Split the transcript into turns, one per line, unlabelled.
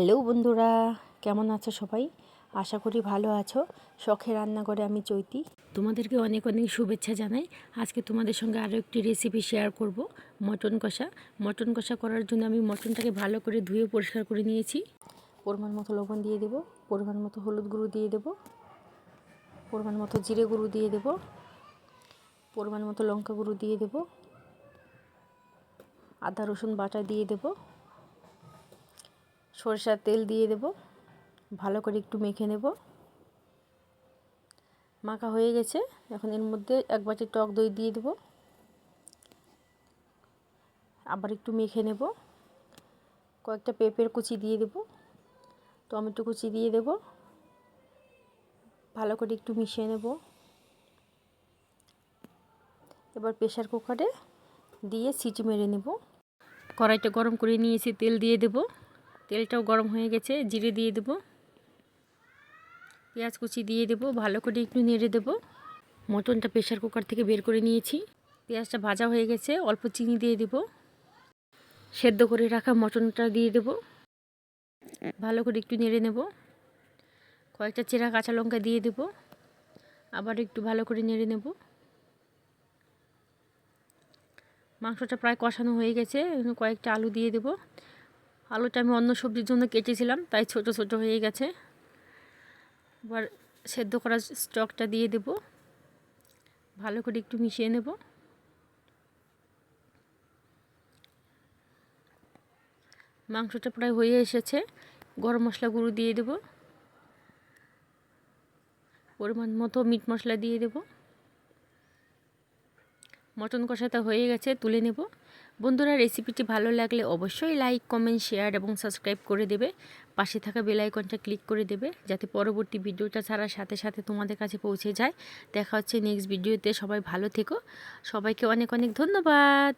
Hello বন্ধুরা, কেমন আছো সবাই? আশা করি ভালো আছো। শখে রান্নাঘরে আমি চৈতি। তোমাদেরকে অনেক অনেক শুভেচ্ছা জানাই। আজকে তোমাদের সঙ্গে আরও একটি রেসিপি শেয়ার করব, মটন কষা। মটন কষা করার জন্য আমি মটনটাকে ভালো করে ধুয়ে পরিষ্কার করে নিয়েছি। পরিমাণ মতো লবণ দিয়ে দেব, পরিমাণ মতো হলুদ গুঁড়ো দিয়ে দেব, পরিমাণ মতো জিরে গুঁড়ো দিয়ে দেব, পরিমাণ মতো লঙ্কা গুঁড়ো দিয়ে দেব, আদা রসুন বাটা দিয়ে দেবো। সরষার তেল দিয়ে দেব। ভালো করে একটু মেখে নেব। মাখা হয়ে গেছে। এখন এর মধ্যে এক বাটি টক দই দিয়ে দেব। আবার একটু মেখে নেব। কয়েকটা পেঁপের কুচি দিয়ে দেব। টমেটো কুচি দিয়ে দেব। ভালো করে একটু মিশিয়ে নেব। এবার প্রেশার কুকারে দিয়ে সিটি মেরে নেব। কড়াইটা গরম করে নিয়েছি তেল দিয়ে দেবো। তেলটাও গরম হয়ে গেছে, জিরে দিয়ে দেবো। পেঁয়াজ কুচি দিয়ে দেবো, ভালো করে একটু নেড়ে দেবো। মটনটা প্রেশার কুকার থেকে বের করে নিয়েছি। পেঁয়াজটা ভাজা হয়ে গেছে, অল্প চিনি দিয়ে দেব। সেদ্ধ করে রাখা মটনটা দিয়ে দেব। ভালো করে একটু নেড়ে নেব। কয়েকটা চেরা কাঁচা লঙ্কা দিয়ে দেব। আবার একটু ভালো করে নেড়ে নেব। মাংসটা প্রায় কষানো হয়ে গেছে, কয়েকটা আলু দিয়ে দেব। আলুটা আমি অন্য সবজির জন্য কেটেছিলাম, তাই ছোট ছোট হয়ে গেছে। এবার সেদ্ধ করা স্টকটা দিয়ে দেব। ভালো করে একটু মিশিয়ে নেব। মাংসটা প্রায় হয়ে এসেছে। গরম মশলা গুঁড়ো দিয়ে দেব। পরিমাণ মতো মিট মশলা দিয়ে দেব। মটন কষাটা হয়ে গেছে, তুলে নেব। বন্ধুরা রেসিপিটি ভালো লাগলে অবশ্যই লাইক, কমেন্ট, শেয়ার এবং সাবস্ক্রাইব করে দেবে। পাশে থাকা বেল আইকনটা ক্লিক করে দেবে যাতে পরবর্তী ভিডিওটা ছাড়ার সাথে সাথে তোমাদের কাছে পৌঁছে যায়। দেখা হচ্ছে নেক্সট ভিডিওতে। সবাই ভালো থেকো। সবাইকে অনেক অনেক ধন্যবাদ।